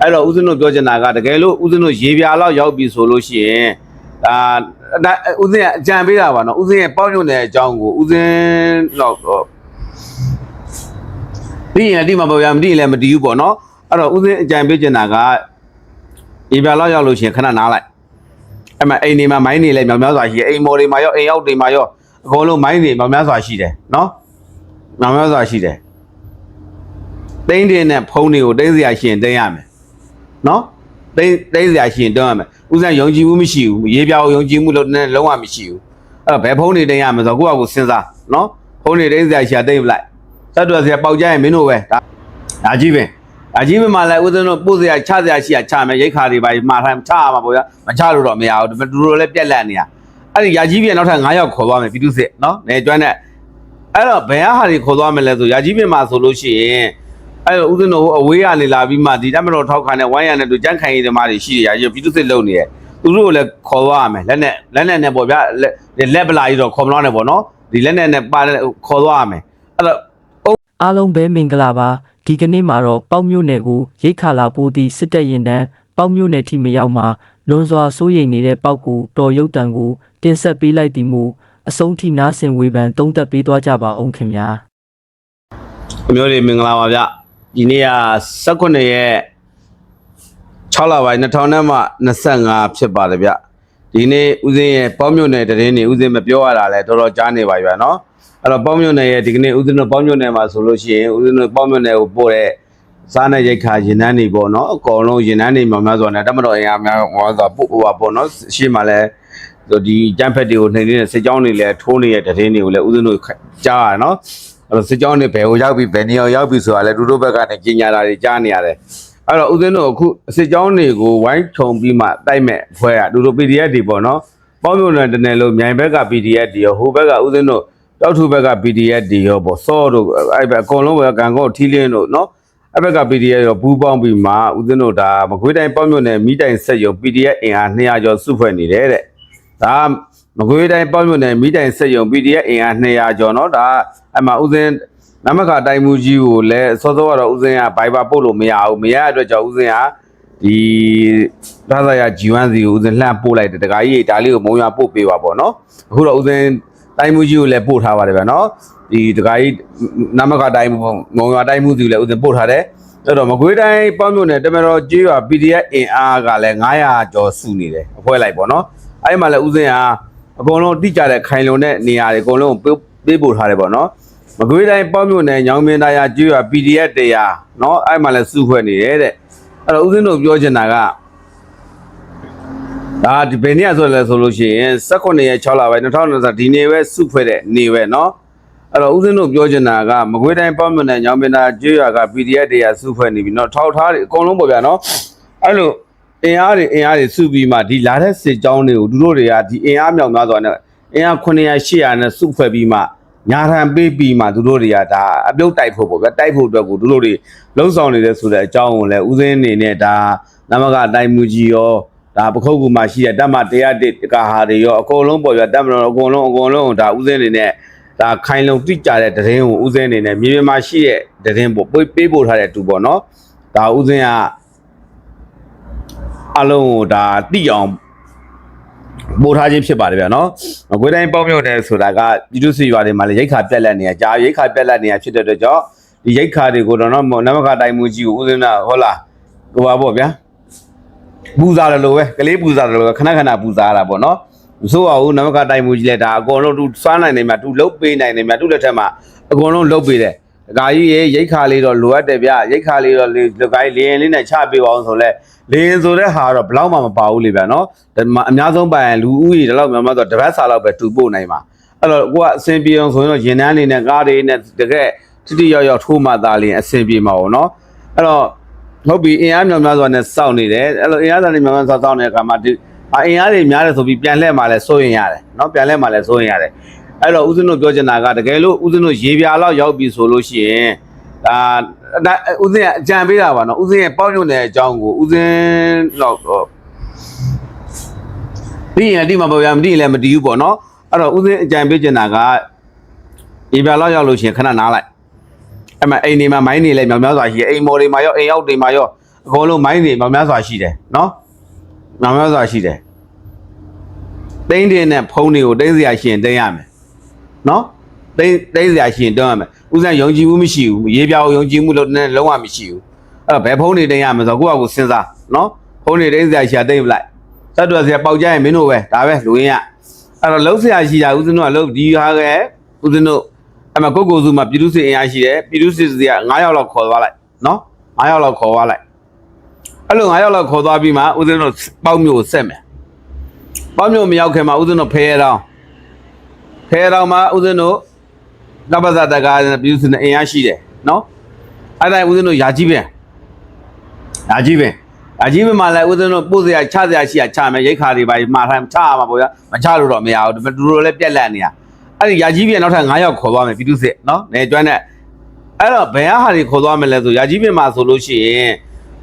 အဲ့တော့ဦးဇင်းတို့ပြောချင်တာကတကယ်လို့ဦးဇင်းတို့ရေပြာလောက်ရောက်ပြီဆိုလို့ရှိရင်ဒါဒါဦးဇင်းကအကြံပေးတာပါနော်ဦးဇင်းရဲ့ပေါ့ညွန့်တဲ့အကြောင်းကိုဦးဇင်းတော့တော့ဒီရင်ဒီမှာပေါ့ဗျာမဒီရင်လည်းမဒီဘူးပေါ့နော်အဲ့တော့ဦးဇင်းအကြံပေးချင်တာကရေပြာလောက်ရောက်လို့ရှိရင်ခဏနားလိုက်အဲ့မှာအိမ်နေမှာမိုင်းနေလဲမြောင်များစွာရှိတယ်အိမ်မော်တွေမှာရောအိမ်ရောက်တွေမှာရောအကုန်လုံးမိုင်းတွေမြောင်များစွာရှိတယ်နော်မြောင်များစွာရှိတယ်တိန်းတင်နဲ့ဖုံးတွေကိုတိန်းစရာရှိရင်တိန်းရမယ် နော်တိန်းတိန်းစရာရှိရင်တိန်းရမယ်ဦးဇန်ယုံကြည်မှုမရှိဘူးရေးပြောင်းယုံကြည်မှုလို့နဲ့လုံးဝမရှိဘူးအဲ့တော့ဘယ်ဖုံးတွေတိန်းရမလဲဆိုတော့ကိုယ့်အကူစဉ်းစားနော်ဖုံးတွေတိန်းစရာရှိတာတိန်းပလိုက်စက်တော်စရာပေါက်ကြရင်မင်းတို့ပဲဒါဒါကြီးပင်ဒါကြီးပင်မှာလည်းဦးဇင်းတို့ပို့စရာချစရာရှိတာချမယ်ရိတ်ခါတွေပါမှာထိုင်ချရမှာပေါ့ဗျာမချလို့တော့မရဘူးဒီတူတူလည်းပြက်လက်နေရအဲ့ဒီရာကြီးပြန်နောက်ထပ်9ယောက်ခေါ်သွားမယ်ပြည်သူစစ်နော်နေကျွမ်းတဲ့အဲ့တော့ဘယ်ဟာတွေခေါ်သွားမလဲဆိုရာကြီးပင်မှာဆိုလို့ရှိရင် အဲ့တော့ဦးဇင်းတို့အဝေးကနေလာပြီးမှဒီတမတော်ထောက်ခံတဲ့ဝိုင်းရတဲ့သူကြန့်ခိုင်ရေးသမားတွေရှိရရပြည်သူစစ်လုံနေရသူတို့ကိုလည်းခေါ်သွားရမယ်လက်နဲ့လက်နဲ့နဲ့ပေါ့ဗျာလက်လက်ပလာကြီးတော့ခေါ်မလို့နဲ့ပေါ့နော်ဒီလက်နဲ့နဲ့ပါခေါ်သွားရမယ်အဲ့တော့အားလုံးပဲမင်္ဂလာပါဒီကနေ့မှာတော့ပေါက်မြို့နယ်ကိုရိတ်ခါလာပိုးသည့်စစ်တပ်ရင်တန်းပေါက်မြို့နယ်ထိမရောက်မှာလွန်စွာစိုးရိမ်နေတဲ့ပေါက်ကိုတော်ရုတ်တံကိုတင်ဆက်ပေးလိုက်သည်မူအဆုံးထိနားဆင်ဝေဖန်သုံးသပ်ပေးသွားကြပါအောင်ခင်ဗျာအမျိုးတွေမင်္ဂလာပါဗျ ဒီနေ့က18ရက်6လပိုင်း2000နဲ့မှ25ဖြစ်ပါတယ်ဗျဒီနေ့ဦးစင်းရဲ့ပေါင်းမြို့နယ်တရင်နေဦးစင်းမပြောရတာလဲတော်တော်ကြားနေပါပြီဗျနော်အဲ့တော့ပေါင်းမြို့နယ်ရဲ့ဒီကနေ့ဦးစင်းတို့ပေါင်းမြို့နယ်မှာဆိုလို့ရှိရင်ဦးစင်းတို့ပေါင်းမြို့နယ်ကိုပို့တဲ့စားနဲ့ရိတ်ခါရင်နှန်းနေပေါ့နော်အကောင်လုံးရင်နှန်းနေများများဆိုတော့တမတော်အင်အားများဟောဆိုပို့ဟိုပါပေါ့နော်ရှေ့မှာလဲဒီကြမ်းဖက်တွေကိုနှိမ့်နေတဲ့စစ်ကြောင်းတွေလည်းထိုးနေတဲ့တရင်တွေကိုလည်းဦးစင်းတို့ကြားရနော် အဲ့တော့စစ်ကြောင်းတွေဘယ်ကိုရောက်ပြီဘယ်နေရာရောက်ပြီဆိုတာလဲသူတို့ဘက်ကနေကြီးညာတာတွေကြားနေရတယ်အဲ့တော့ဦးဇင်းတို့အခုစစ်ကြောင်းတွေကိုဝိုင်းခြုံပြီးမှတိုက်မဲ့ဖွဲရသူတို့ PDF တွေပေါ့နော်ပေါင်းမြို့နယ်တနယ်လို့မြိုင်ဘက်က PDF တွေရောဟိုဘက်ကဦးဇင်းတို့တောက်ထုဘက်က PDF တွေရောပေါ့စောတို့အဲ့ဘက်အကုန်လုံးပဲကံကောထီးလင်းတို့နော်အဲ့ဘက်က PDF ရောဘူးပေါင်းပြီးမှဦးဇင်းတို့ဒါမကွေးတိုင်းပေါင်းမြို့နယ်မိတိုင်ဆက်ရုံ PDF အင်အား200ကျော်စုဖွဲ့နေတယ်တဲ့ဒါ မကွေးတိုင်းပေါ့မြို့နယ်မိတိုင်စစ်ရုံ PDF အင်အား200ကျော်နော်ဒါအဲ့မှာဥစဉ်နမခတိုင်းမူကြီးကိုလည်းစောစောကတော့ဥစဉ်ကဘိုင်ဘာပို့လို့မရဘူးမရတဲ့အတွက်ကြောင့်ဥစဉ်ကဒီရသရ G1C ကိုဥစဉ်လှမ်းပို့လိုက်တယ်တခါကြီးဒါလေးကိုမုံရပို့ပေးပါပေါ့နော်အခုတော့ဥစဉ်တိုင်းမူကြီးကိုလည်းပို့ထားပါတယ်ဗျာနော်ဒီတခါကြီးနမခတိုင်းမုံရတိုင်းမူကြီးကိုလည်းဥစဉ်ပို့ထားတယ်အဲ့တော့မကွေးတိုင်းပေါင်းမြို့နယ်တမတော်ကျေးရွာ PDF အင်အားကလည်း900ကျော်စုနေတယ်အဖွဲလိုက်ပေါ့နော်အဲ့မှာလည်းဥစဉ်က အကုန်လုံးတိကျတဲ့ခိုင်လုံတဲ့နေရာတွေအကုန်လုံးပေးပေးပို့ထားတယ်ပေါ့နော်မကွေးတိုင်းပေါ့မြို့နယ်ညောင်မင်းသားရကျွော် PDF တရားနော်အဲ့မှာလည်းစုဖွဲ့နေတယ်တဲ့အဲ့တော့ဥစဉ်တို့ပြောချင်တာကဒါဒီဘယ်နေ့ဆိုလဲဆိုလို့ရှိရင်18ရက်6လပိုင်း2020ဒီနေ့ပဲစုဖွဲ့တဲ့နေပဲနော်အဲ့တော့ဥစဉ်တို့ပြောချင်တာကမကွေးတိုင်းပေါ့မြို့နယ်ညောင်မင်းသားကျွော်က PDF တရားစုဖွဲ့နေပြီနော်ထောက်ထားတယ်အကုန်လုံးပေါ့ဗျာနော်အဲ့လို အင်အားတွေအင်အားတွေစုပြီးမှဒီလာတဲ့စစ်ကြောင်းတွေကိုသူတို့တွေကဒီအင်အားမြောက်များစွာနဲ့အင်အား900 800နဲ့စုဖွဲ့ပြီးမှညာထံပေးပြီးမှသူတို့တွေကဒါအပြုတ်တိုက်ဖို့ပေါ့ဗျာတိုက်ဖို့အတွက်ကိုသူတို့တွေလှုံ့ဆော်နေတဲ့ဆိုတဲ့အကြောင်းကိုလည်းဦးစင်းအနေနဲ့ဒါနမကအတိုင်းမူကြီးရောဒါပခုတ်ကူမှာရှိတဲ့တပ်မတရားတစ်ကဟာတွေရောအကုန်လုံးပေါ့ဗျာတပ်မတော်အကုန်လုံးအကုန်လုံးဒါဦးစင်းအနေနဲ့ဒါခိုင်လုံတိကျတဲ့တရင်ကိုဦးစင်းအနေနဲ့မြေပြင်မှာရှိတဲ့တရင်ပေါ့ပေးပေးပို့ထားတဲ့တူပေါ့နော်ဒါဦးစင်းက အလုံးကိုဒါတိအောင်ပို့ထားခြင်းဖြစ်ပါတယ်ဗျာနော်။ငွေတိုင်းပေါင်းမြုပ်တယ်ဆိုတာကပြည်သူ့စီရွာတွေမှာလည်းရိတ်ခါပြက်လက်နေရကြာရိတ်ခါပြက်လက်နေရဖြစ်တဲ့အတွက်ကြောင့်ဒီရိတ်ခါတွေကိုတော့နော်နမခတိုင်းမှုကြီးကိုဦးစင်းနာဟုတ်လားဟိုပါပေါ့ဗျာပူဇာတယ်လို့ပဲကလေးပူဇာတယ်လို့ပဲခဏခဏပူဇာရတာပေါ့နော်မဆိုးပါဘူးနမခတိုင်းမှုကြီးလည်းဒါအကုန်လုံးသူစွမ်းနိုင်နေမှာသူလုတ်ပေးနိုင်နေမှာသူ့လက်ထက်မှာအကုန်လုံးလုတ်ပေးတယ် အကာကြီးရေရိတ်ခါလေးတော့လိုအပ်တယ်ဗျရိတ်ခါလေးတော့လေလကိုင်းလေရင်လေးနဲ့ချပေးအောင်ဆိုလဲလေရင်ဆိုတဲ့ဟာတော့ဘလောက်မှမပါဘူးလေဗျနော်အများဆုံးပိုင်လူဦးရေဒီလောက်များမှဆိုတပတ်စာလောက်ပဲတူပို့နိုင်မှာအဲ့တော့ကိုကအစင်ပြေအောင်ဆိုရင်တော့ရင်နှန်းလေးနဲ့ကားလေးနဲ့တကယ်တိတိယောက်ယောက်ထိုးမှသာလျင်အစင်ပြေမှာပေါ့နော်အဲ့တော့ဟုတ်ပြီအင်အားများများစွာနဲ့စောင့်နေတယ်အဲ့လိုအင်အားတွေများများစွာစောင့်နေတဲ့အခါမှာဒီအင်အားတွေများတယ်ဆိုပြီးပြန်လှည့်မှလည်းစိုးရင်ရတယ်နော်ပြန်လှည့်မှလည်းစိုးရင်ရတယ် အဲ့တော့ဦးဇင်းတို့ပြောချင်တာကတကယ်လို့ဦးဇင်းတို့ရေပြာလောက်ရောက်ပြီဆိုလို့ရှိရင်ဒါဦးဇင်းကအကြံပေးတာပါနော်ဦးဇင်းရဲ့ပေါ့ညွန့်တဲ့အကြောင်းကိုဦးဇင်းလောက်တော့ဒီရင်ဒီမှာပေါ်ရမဒီရင်လည်းမတီးဘူးပေါ့နော်အဲ့တော့ဦးဇင်းအကြံပေးချင်တာကရေပြာလောက်ရောက်လို့ရှိရင်ခဏနားလိုက်အဲ့မှာအိမ်နေမှာမိုင်းနေလဲမြောင်များစွာရှိတယ်အိမ်မော်တွေမှာရောအိမ်ရောက်တွေမှာရောအကုန်လုံးမိုင်းနေမြောင်များစွာရှိတယ်နော်မြောင်များစွာရှိတယ်တင်းတင်းနဲ့ဖုံးတွေကိုတင်းစရာရှင်တင်းရမယ် နော်တိန်းတိန်းစရာရှိရင်တိန်းရမယ်ဦးစံယုံကြည်မှုမရှိဘူးရေးပြောင်းယုံကြည်မှုလို့နဲ့လုံးဝမရှိဘူးအဲ့တော့ဘယ်ဖုံးတွေတိန်းရမယ်ဆိုတော့ကိုယ့်အကူစဉ်းစားနော်ဖုံးတွေတိန်းစရာရှိတာတိန်းပလိုက်သတ်တော်စရာပေါက်ကြရင်မင်းတို့ပဲဒါပဲလူရင်းရအဲ့တော့လှုပ်စရာရှိတာဦးစင်းတို့ကလှုပ်ဒီဟာကဦးစင်းတို့အဲ့မှာကိုကိုစုမှာပြည်သူစစ်အင်အားရှိတယ်ပြည်သူစစ်စရာ9ယောက်လောက်ခေါ်သွားလိုက်နော်9ယောက်လောက်ခေါ်သွားလိုက်အဲ့လို9ယောက်လောက်ခေါ်သွားပြီးမှဦးဇင်းတို့ပေါက်မျိုးကိုဆက်မယ်ပေါက်မျိုးမရောက်ခင်မှာဦးဇင်းတို့ဖဲရအော င်ဖဲရအောင်မှာဦးဇင်းတို့ကပ္ပဇတကာပြည်သူနဲ့အင်အားရှိတယ်နော်အဲ့ဒါဦးဇင်းတို့ယာကြီးပင်ယာကြီးပင်ယာကြီးပင်မှာလည်းဦးဇင်းတို့ပို့စရာချစရာရှိရချမယ်ရိတ်ခါတွေပါမှာထိုင်ချရမှာပေါ့ဗျာမချလို့တော့မရဘူးဒါပေမဲ့သူတို့လည်းပြက်လက်နေရအဲ့ဒီယာကြီးပင်နောက်ထပ်9ယောက်ခေါ်သွားမယ်ပြည်သူစစ်နော်နေကျွမ်းတဲ့အဲ့တော့ဘယ်ဟာတွေခေါ်သွားမယ်လဲဆိုယာကြီးပင်မှာဆိုလို့ရှိရင်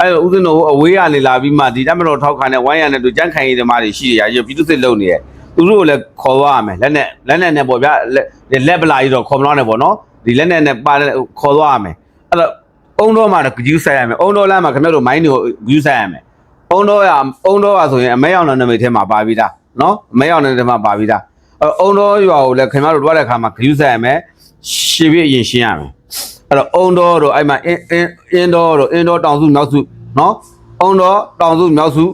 အဲ့တော့ဦးဇင်းတို့အဝေးရနေလာပြီးမှဒီတမတော်ထောက်ခံတဲ့ဝိုင်းရတဲ့သူကြမ်းခိုင်ရေးသမားတွေရှိရရပြည်သူစစ်လုံနေရဲ့ သူတို့ကိုလည်းခေါ်သွားရမယ်လက်နဲ့လက်နဲ့နဲ့ပေါ့ဗျာလက်လက်ပလာကြီးတော့ခေါ်မလို့နဲ့ပေါ့နော်ဒီလက်နဲ့နဲ့ပါတဲ့ခေါ်သွားရမယ်အဲ့တော့အုံတော်မှာတော့ဂယူးဆိုင်ရမယ်အုံတော်လမ်းမှာခင်ဗျားတို့မိုင်းတွေကိုဂယူးဆိုင်ရမယ်အုံတော်ရအုံတော်ရဆိုရင်အမဲရောက်တဲ့နမိတ်ထဲမှာပါပြီးသားနော်အမဲရောက်တဲ့ထဲမှာပါပြီးသားအဲ့အုံတော်ရွာကိုလည်းခင်ဗျားတို့တွားတဲ့ခါမှာဂယူးဆိုင်ရမယ်ရှေ့ပြအရင်ရှင်းရမယ်အဲ့တော့အုံတော်တို့အဲ့မှာအင်းအင်းအင်းတော်တို့အင်းတော်တောင်စုမြောက်စုနော်အုံတော်တောင်စုမြောက်စု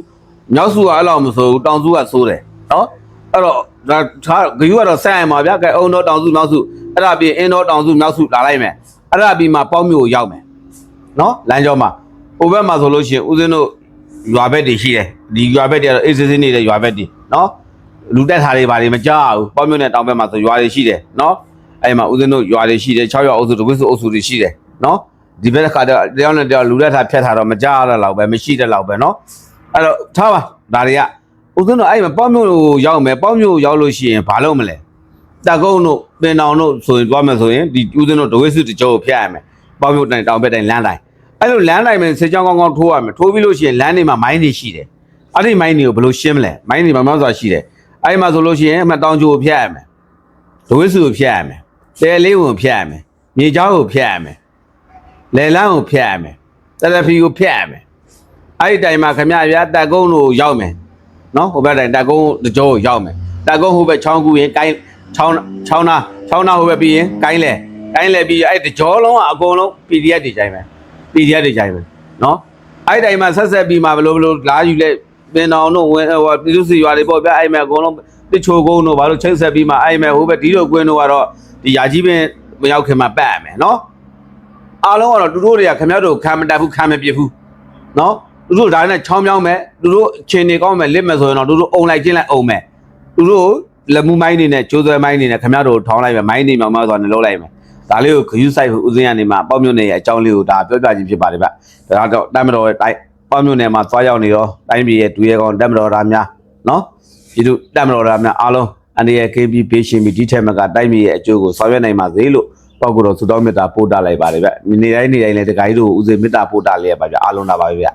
မြောက်စုကအဲ့လောက်မဆိုဘူးတောင်စုကဆိုးတယ်နော် အဲ့တော့ဒါထားဂယူကတော့ဆက်ရမှာဗျာကဲအုံတော်တောင်စုမြောက်စုအဲ့ဒါပြီးအင်းတော်တောင်စုမြောက်စုလာလိုက်မယ်အဲ့ဒါပြီးမှပေါင်းမျိုးကိုရောက်မယ်နော်လမ်းကြောမှာဟိုဘက်မှာဆိုလို့ရှိရင်ဦးဇင်းတို့ရွာဘက်တွေရှိတယ်ဒီရွာဘက်တွေကတော့အေးစစ်စစ်နေတဲ့ရွာဘက်တွေနော်လူတက်ထားတွေဘာတွေမကြောက်ဘူးပေါင်းမျိုးနဲ့တောင်ဘက်မှာဆိုရွာတွေရှိတယ်နော်အဲ့မှာဦးဇင်းတို့ရွာတွေရှိတယ်6ရွာအုပ်စုတဝစ်စုအုပ်စုတွေရှိတယ်နော်ဒီဘက်ကတည်းကတယောက်နဲ့တယောက်လူလက်ထားဖြတ်ထားတော့မကြရတဲ့လောက်ပဲမရှိတဲ့လောက်ပဲနော်အဲ့တော့ထားပါဒါတွေက ဦးသွင်းတော့အဲ့မှာပေါ့မြို့ရောက်မယ်ပေါ့မြို့ရောက်လို့ရှိရင်ဘာလုပ်မလဲတကုန်းတို့ပင်တော်တို့ဆိုရင်သွားမယ်ဆိုရင်ဒီဦးသွင်းတို့ဒဝိစုတကြောကိုဖျက်ရမယ်ပေါ့မြို့တိုင်တောင်ဘက်တိုင်လမ်းတိုင်အဲ့လိုလမ်းတိုင်မှာစစ်ကြောင်းကောင်းကောင်းထိုးရမယ်ထိုးပြီးလို့ရှိရင်လမ်းတွေမှာမိုင်းတွေရှိတယ်အဲ့ဒီမိုင်းတွေကိုဘယ်လိုရှင်းမလဲမိုင်းတွေဘာမှဆိုတာရှိတယ်အဲ့မှာဆိုလို့ရှိရင်အမတောင်ကျိုကိုဖျက်ရမယ်ဒဝိစုကိုဖျက်ရမယ်တဲလေးကိုဖျက်ရမယ်မြေချောင်းကိုဖျက်ရမယ်လယ်လမ်းကိုဖျက်ရမယ်တယ်လီဖီကိုဖျက်ရမယ်အဲ့ဒီတိုင်မှာခမရဗျာတက်ကုန်းတို့ရောက်မယ် နော်ဟိုဘက်တိုင်တက်ကုန်းတကြောကိုရောက်မယ်တက်ကုန်းဟိုဘက်ချောင်းကူရင်ကိုင်းချောင်းချောင်းနာချောင်းနာဟိုဘက်ပြီးရင်ကိုင်းလေကိုင်းလေပြီးအဲ့တကြောလုံးကအကုန်လုံး PDF တွေကြိုင်မယ် PDF တွေကြိုင်မယ်နော်အဲ့ဒီတိုင်မှာဆက်ဆက်ပြီးမှဘလို့ဘလို့လာယူလဲပင်တော်တို့ဝင်ဟိုပြည်သူစီရွာတွေပေါ့ဗျာအဲ့မှာအကုန်လုံးတချိုကုန်းတို့ဘာလို့ချိတ်ဆက်ပြီးမှအဲ့မှာဟိုဘက်ဒီလိုကွင်းတို့ကတော့ဒီယာကြီးပင်မရောက်ခင်မှာပတ်ရမယ်နော်အားလုံးကတော့သူတို့တွေကခင်ဗျားတို့ခံမတက်ဘူးခံမပြစ်ဘူးနော် သူတို့ဒါနဲ့ချောင်းမြောင်းမယ်သူတို့အချင်းတွေကောင်းမယ်လစ်မယ်ဆိုရင်တော့သူတို့အုံလိုက်ချင်းလိုက်အုံမယ်သူတို့လက်မှုမိုင်းနေနဲ့ကျိုးသွဲမိုင်းနေနဲ့ခင်ဗျားတို့ထောင်းလိုက်မယ်မိုင်းနေမြောင်မြောင်ဆိုတော့နှလုံးလိုက်မယ်ဒါလေးကိုဂယူးဆိုင်ဦးစင်းရနေမှာပေါ့မြို့နယ်ရဲ့အကြောင်းလေးကိုဒါပြောပြခြင်းဖြစ်ပါတယ်ဗျဒါတော့တမ်းမတော်ရဲ့တိုင်းပေါ့မြို့နယ်မှာသွားရောက်နေတော့တိုင်းပြည်ရဲ့ဒူရဲကောင်တမ်းမတော်သားများနော်ပြည်သူတမ်းမတော်သားများအားလုံးအနေရ KB ပေးရှင်ပြီးဒီထက်မကတိုက်မြေရဲ့အကျိုးကိုဆောင်ရွက်နိုင်ပါစေလို့ပောက်ကတော့သုတောင်းမေတ္တာပို့တာလိုက်ပါတယ်ဗျနေတိုင်းနေတိုင်းလည်းတခါကြီးတို့ဦးစိမေတ္တာပို့တာလေးရပါဗျအားလုံးလာပါဗျ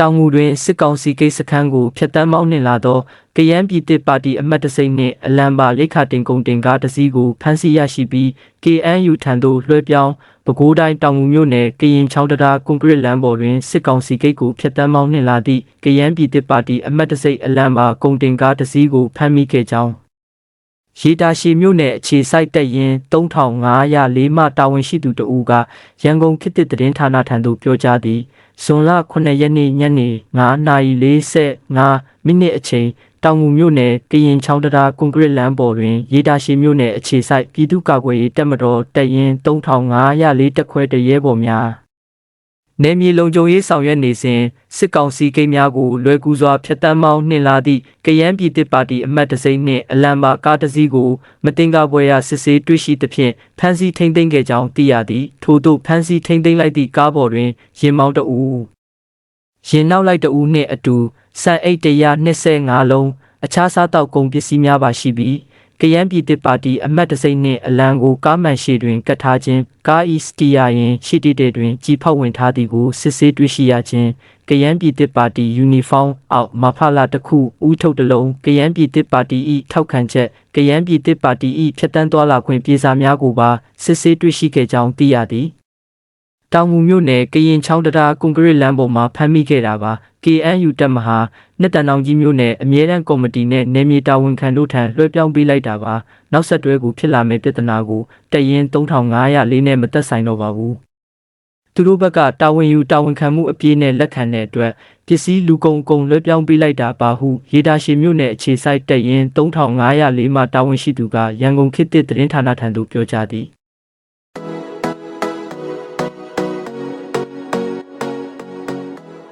တောင်ငူတွင်စစ်ကောင်စီကိတ်စခန်းကိုဖျက်ဆီးမောင်းနှင်လာသောကယန်းပြည်တစ်ပါတီအမတ်တစိမ့်နှင့်အလံပါရိတ်ခါတင်ကုန်တင်ကားတစ်စီးကိုဖမ်းဆီးရရှိပြီး KNU ထံသို့လွှဲပြောင်းပဲခူးတိုင်းတောင်ငူမြို့နယ်ကရင်ချောင်းတရာကွန်ကရစ်လမ်းပေါ်တွင်စစ်ကောင်စီကိတ်ကိုဖျက်ဆီးမောင်းနှင်လာသည့်ကယန်းပြည်တစ်ပါတီအမတ်တစိမ့်အလံပါကုန်တင်ကားတစ်စီးကိုဖမ်းမိခဲ့ကြောင်း ရေတာရှည်မြို့နယ်အခြေစိုက်တက်ရင်3504မှတာဝန်ရှိသူတဦးကရန်ကုန်ခေတ်သစ်သတင်းဌာနထံသို့ပြောကြားသည်ဇွန်လ9ရက်နေ့ညနေ9:45မိနစ်အချိန်တောင်ငူမြို့နယ်ကရင်ချောင်းတရာကွန်ကရစ်လမ်းပေါ်တွင်ရေတာရှည်မြို့နယ်အခြေစိုက်ပြည်သူ့ကာကွယ်ရေးတပ်မတော်တက်ရင်3504တက်ခွဲတရဲပေါ်များ နေမြေလုံခြုံရေးဆောင်ရွက်နေစဉ်စစ်ကောင်စီကိန်းများကိုလွယ်ကူစွာဖျက်ဆီးမောင်းနှင်လာသည့်ကယန်းပြည်တစ်ပါတီအမတ်တစိမ့်နှင့်အလံပါကားတစ်စီးကိုမတင်ကားပွဲရစစ်ဆေးတွေ့ရှိသဖြင့်ဖမ်းဆီးထိန်းသိမ်းခဲ့ကြောင်းသိရသည်ထို့သို့ဖမ်းဆီးထိန်းသိမ်းလိုက်သည့်ကားပေါ်တွင်ရင်မောင်းတအူရင်နောက်လိုက်တအူနှင့်အတူစံအိတ်125လုံးအခြားစားတောက်ကုန်ပစ္စည်းများပါရှိပြီး ကယန်းပြည်တစ်ပါတီအမတ်တစိမ့်နှင့်အလံကိုကားမှန်ရှိတွင်ကတ်ထားခြင်းကားဤစတီယာရင်ရှိတည်တဲ့တွင်ကြီးဖောက်ဝင်ထားသည်ကိုစစ်ဆေးတွေ့ရှိရခြင်းကယန်းပြည်တစ်ပါတီယူနီဖောင်းအောက်မဖလာတစ်ခုဥထုတ်တစ်လုံးကယန်းပြည်တစ်ပါတီဤထောက်ခံချက်ကယန်းပြည်တစ်ပါတီဤဖြတ်တန်းသွားလာခွင့်ပြေစာများကိုပါစစ်ဆေးတွေ့ရှိခဲ့ကြောင်းသိရသည်တောင်ငူမြို့နယ်ကရင်ချောင်းတံတားကွန်ကရစ်လမ်းပေါ်မှာဖမ်းမိခဲ့တာပါ KNU တပ်မဟာနှစ်တန်အောင်ကြီးမြို့နယ်အမြဲတမ်းကော်မတီနဲ့နယ်မြေတာဝန်ခံတို့ထံလွှဲပြောင်းပေးလိုက်တာပါနောက်ဆက်တွဲကိုဖြစ်လာမယ့်ပြဿနာကိုတရင်3504နဲ့မသက်ဆိုင်တော့ပါဘူးသူတို့ဘက်ကတာဝန်ယူတာဝန်ခံမှုအပြည့်နဲ့လက်ခံတဲ့အတွက်ပစ္စည်းလူကုန်ကုန်လွှဲပြောင်းပေးလိုက်တာပါဟုရေတာရှည်မြို့နယ်အခြေစိုက်တရင်3504မှာတာဝန်ရှိသူကရန်ကုန်ခေတ်သစ်သတင်းဌာနထံသို့ပြောကြားသည်